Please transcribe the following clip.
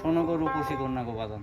সোনগর উপসী কন্যা গোপাদন